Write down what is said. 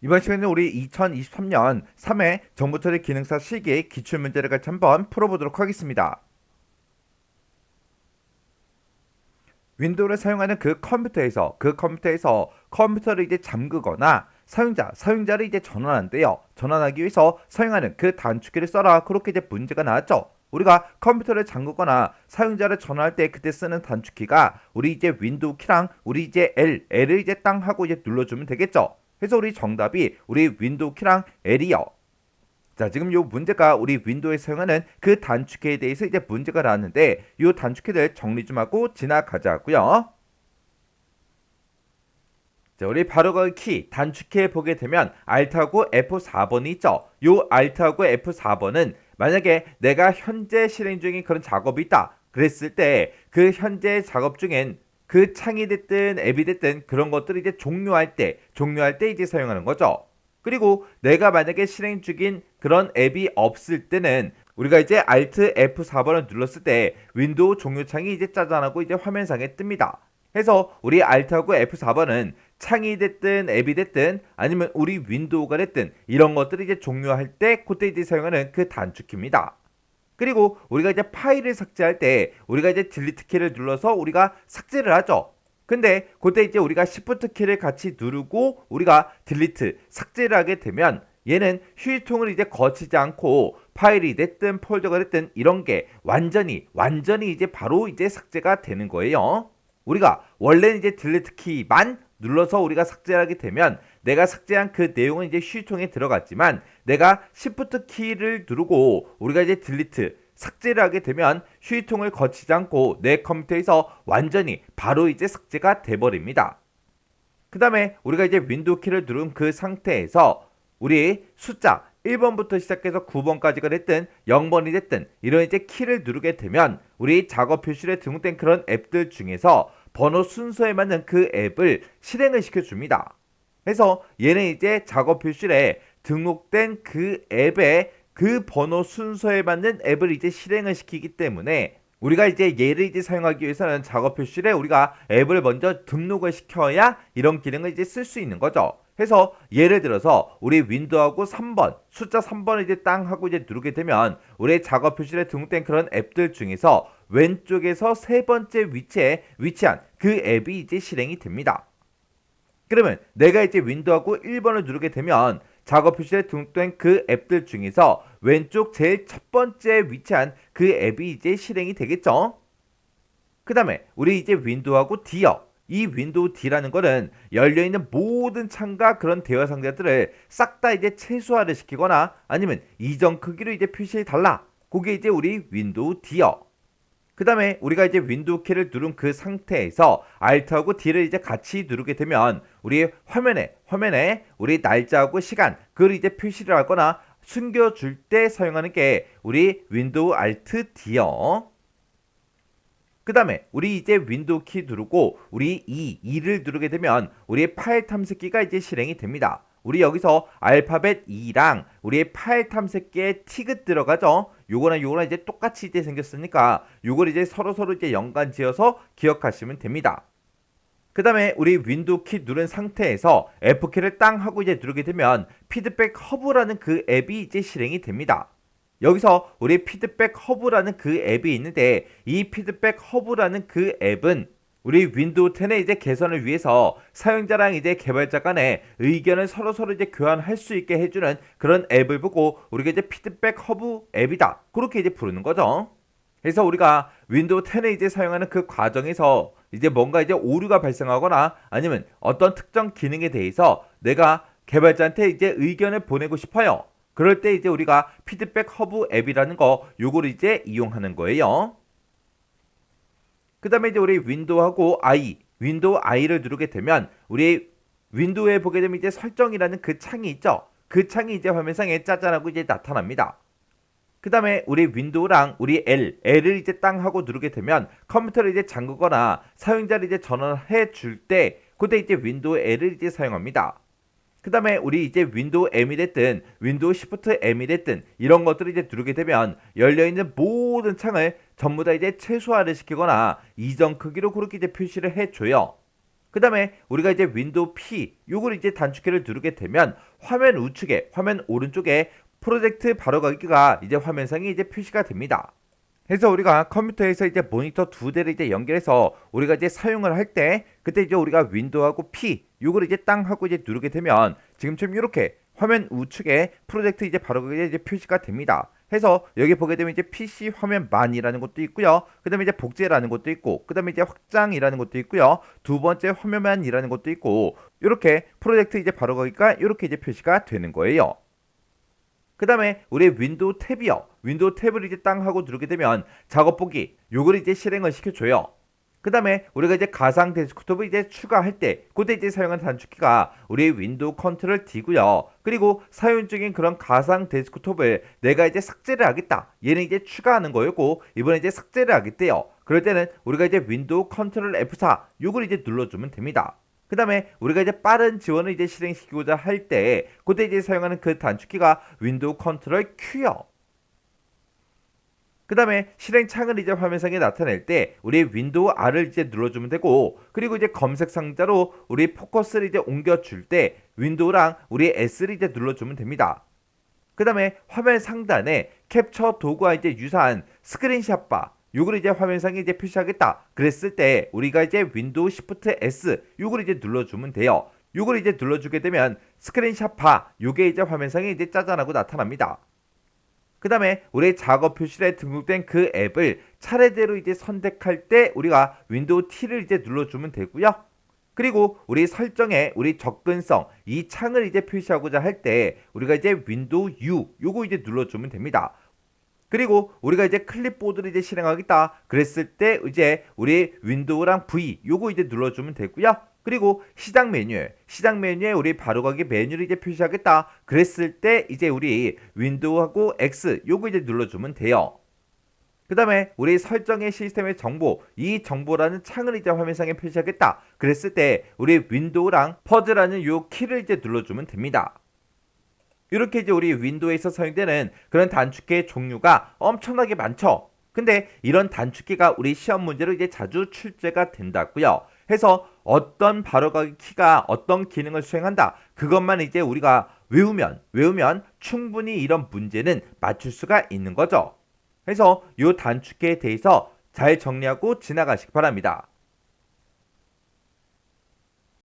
이번 시간에는 우리 2023년 3회 정부 처리 기능사 실기 기출 문제를 같이 한번 풀어보도록 하겠습니다. 윈도우를 사용하는 그 컴퓨터에서 그 컴퓨터에서 컴퓨터를 이제 잠그거나 사용자 사용자를 이제 전환한대요. 전환하기 위해서 사용하는 그 단축키를 써라. 그렇게 이제 문제가 나왔죠. 우리가 컴퓨터를 잠그거나 사용자를 전환할 때 그때 쓰는 단축키가 우리 이제 윈도우 키랑 우리 이제 L L을 이제 땅 하고 이제 눌러주면 되겠죠. 그래서 우리 정답이 우리 윈도우 키랑 L이요. 자, 지금 요 문제가 우리 윈도우에 사용하는 그 단축키에 대해서 이제 문제가 나왔는데 요 단축키들 정리 좀 하고 지나가자고요. 자, 우리 바로 그키 단축키에 보게 되면 Alt하고 F4번이 있죠. 요 Alt하고 F4번은 만약에 내가 현재 실행 중인 그런 작업이 있다. 그랬을 때 그 현재 작업 중엔 그 창이 됐든 앱이 됐든 그런 것들을 이제 종료할 때 종료할 때 이제 사용하는 거죠. 그리고 내가 만약에 실행 중인 그런 앱이 없을 때는 우리가 이제 Alt F4번을 눌렀을 때 윈도우 종료 창이 이제 짜잔하고 이제 화면상에 뜹니다. 해서 우리 Alt하고 F4번은 창이 됐든 앱이 됐든 아니면 우리 윈도우가 됐든 이런 것들을 이제 종료할 때 그때 이제 사용하는 그 단축키입니다. 그리고 우리가 이제 파일을 삭제할 때 우리가 이제 딜리트 키를 눌러서 우리가 삭제를 하죠. 근데 그때 이제 우리가 Shift 키를 같이 누르고 우리가 딜리트 삭제를 하게 되면 얘는 휴지통을 이제 거치지 않고 파일이 됐든 폴더가 됐든 이런 게 완전히 완전히 이제 바로 이제 삭제가 되는 거예요. 우리가 원래는 이제 딜리트 키만 눌러서 우리가 삭제하게 되면 내가 삭제한 그 내용은 이제 휴지통에 들어갔지만 내가 Shift 키를 누르고 우리가 이제 딜리트 삭제를 하게 되면 휴지통을 거치지 않고 내 컴퓨터에서 완전히 바로 이제 삭제가 돼 버립니다. 그 다음에 우리가 이제 윈도우 키를 누른 그 상태에서 우리 숫자 1번부터 시작해서 9번까지가 됐든 0번이 됐든 이런 이제 키를 누르게 되면 우리 작업 표시에 등록된 그런 앱들 중에서 번호 순서에 맞는 그 앱을 실행을 시켜줍니다. 그래서 얘는 이제 작업 표시에 등록된 그 앱의 그 번호 순서에 맞는 앱을 이제 실행을 시키기 때문에 우리가 이제 얘를 이제 사용하기 위해서는 작업 표시에 우리가 앱을 먼저 등록을 시켜야 이런 기능을 이제 쓸 수 있는 거죠. 해서 예를 들어서 우리 윈도우하고 3번 숫자 3번을 이제 땅 하고 이제 누르게 되면 우리 작업 표시에 등록된 그런 앱들 중에서 왼쪽에서 세 번째 위치에 위치한 그 앱이 이제 실행이 됩니다. 그러면 내가 이제 윈도우하고 1번을 누르게 되면 작업 표시에 등록된 그 앱들 중에서 왼쪽 제일 첫 번째 위치한 그 앱이 이제 실행이 되겠죠. 그 다음에 우리 이제 윈도우하고 D요. 이 윈도우 D라는 거는 열려있는 모든 창과 그런 대화 상자들을 싹 다 이제 최소화를 시키거나 아니면 이전 크기로 이제 표시해 달라. 그게 이제 우리 윈도우 D요. 그 다음에 우리가 이제 윈도우 키를 누른 그 상태에서 Alt하고 D를 이제 같이 누르게 되면 우리 화면에 화면에 우리 날짜하고 시간 그걸 이제 표시를 하거나 숨겨줄 때 사용하는 게 우리 윈도우 Alt D요. 그 다음에 우리 이제 윈도우 키 누르고 우리 이 2를 누르게 되면 우리의 파일 탐색기가 이제 실행이 됩니다. 우리 여기서 알파벳 2랑 우리의 파일 탐색기에 티긋 들어가죠. 요거랑 요거랑 이제 똑같이 이제 생겼으니까 요걸 이제 서로 서로 이제 연관 지어서 기억하시면 됩니다. 그 다음에 우리 윈도우 키 누른 상태에서 F키를 땅 하고 이제 누르게 되면 피드백 허브라는 그 앱이 이제 실행이 됩니다. 여기서 우리 피드백 허브라는 그 앱이 있는데 이 피드백 허브라는 그 앱은 우리 윈도우 10의 이제 개선을 위해서 사용자랑 이제 개발자 간에 의견을 서로 서로 이제 교환할 수 있게 해주는 그런 앱을 보고 우리가 이제 피드백 허브 앱이다 그렇게 이제 부르는 거죠. 그래서 우리가 윈도우 10에 이제 사용하는 그 과정에서 이제 뭔가 이제 오류가 발생하거나 아니면 어떤 특정 기능에 대해서 내가 개발자한테 이제 의견을 보내고 싶어요. 그럴 때 이제 우리가 피드백 허브 앱이라는 거 요거를 이제 이용하는 거예요. 그 다음에 이제 우리 윈도우하고 I, 윈도우 I를 누르게 되면 우리 윈도우에 보게 되면 이제 설정이라는 그 창이 있죠. 그 창이 이제 화면상에 짜잔하고 이제 나타납니다. 그 다음에 우리 윈도우랑 우리 L, L을 이제 땅 하고 누르게 되면 컴퓨터를 이제 잠그거나 사용자를 이제 전원해 줄 때 그때 이제 윈도우 L을 이제 사용합니다. 그 다음에 우리 이제 윈도우 M이 됐든 윈도우 시프트 M이 됐든 이런 것들을 이제 누르게 되면 열려있는 모든 창을 전부 다 이제 최소화를 시키거나 이전 크기로 그렇게 이제 표시를 해줘요. 그 다음에 우리가 이제 윈도우 P 요걸 이제 단축키를 누르게 되면 화면 우측에 화면 오른쪽에 프로젝트 바로가기가 이제 화면상에 이제 표시가 됩니다. 그래서 우리가 컴퓨터에서 이제 모니터 두 대를 이제 연결해서 우리가 이제 사용을 할 때 그때 이제 우리가 윈도우하고 P 요걸 이제 땅 하고 이제 누르게 되면 지금처럼 이렇게 화면 우측에 프로젝트 이제 바로가기가 이제 표시가 됩니다. 해서 여기 보게 되면 이제 PC 화면만이라는 것도 있고요. 그다음에 이제 복제라는 것도 있고, 그다음에 이제 확장이라는 것도 있고요. 두 번째 화면만이라는 것도 있고, 이렇게 프로젝트 이제 바로 거기가 이렇게 이제 표시가 되는 거예요. 그 다음에 우리 윈도우 탭이요. 윈도우 탭을 이제 땅 하고 누르게 되면 작업 보기 요걸 이제 실행을 시켜줘요. 그 다음에 우리가 이제 가상 데스크톱을 이제 추가할 때 그때 이제 사용한 단축키가 우리 윈도우 컨트롤 D고요. 그리고 사용 중인 그런 가상 데스크톱을 내가 이제 삭제를 하겠다. 얘는 이제 추가하는 거였고 이번에 이제 삭제를 하겠대요. 그럴 때는 우리가 이제 윈도우 컨트롤 F4 요걸 이제 눌러주면 됩니다. 그 다음에 우리가 이제 빠른 지원을 이제 실행시키고자 할 때 그때 이제 사용하는 그 단축키가 윈도우 컨트롤 Q요. 그 다음에 실행 창을 이제 화면상에 나타낼 때 우리 윈도우 R을 이제 눌러주면 되고 그리고 이제 검색 상자로 우리 포커스를 이제 옮겨줄 때 윈도우랑 우리 S를 이제 눌러주면 됩니다. 그 다음에 화면 상단에 캡처 도구와 이제 유사한 스크린샷 바 요걸 이제 화면상에 이제 표시하겠다 그랬을 때 우리가 이제 윈도우 시프트 S 요걸 이제 눌러주면 돼요. 요걸 이제 눌러주게 되면 스크린샷 바 요게 이제 화면상에 이제 짜잔하고 나타납니다. 그 다음에 우리 작업 표실에 등록된 그 앱을 차례대로 이제 선택할 때 우리가 윈도우 T를 이제 눌러주면 되고요. 그리고 우리 설정에 우리 접근성 이 창을 이제 표시하고자 할 때 우리가 이제 윈도우 U 요거 이제 눌러주면 됩니다. 그리고 우리가 이제 클립보드를 이제 실행하겠다 그랬을 때 이제 우리 윈도우랑 V 요거 이제 눌러주면 되고요. 그리고 시작 메뉴, 시작 메뉴에 우리 바로가기 메뉴를 이제 표시하겠다. 그랬을 때 이제 우리 윈도우하고 X 요거 이제 눌러주면 돼요. 그 다음에 우리 설정의 시스템의 정보, 이 정보라는 창을 이제 화면상에 표시하겠다. 그랬을 때 우리 윈도우랑 퍼즈라는 요 키를 이제 눌러주면 됩니다. 이렇게 이제 우리 윈도우에서 사용되는 그런 단축키의 종류가 엄청나게 많죠. 근데 이런 단축키가 우리 시험 문제로 이제 자주 출제가 된다고요. 해서 어떤 바로가기 키가 어떤 기능을 수행한다. 그것만 이제 우리가 외우면 외우면 충분히 이런 문제는 맞출 수가 있는 거죠. 그래서 이 단축키에 대해서 잘 정리하고 지나가시기 바랍니다.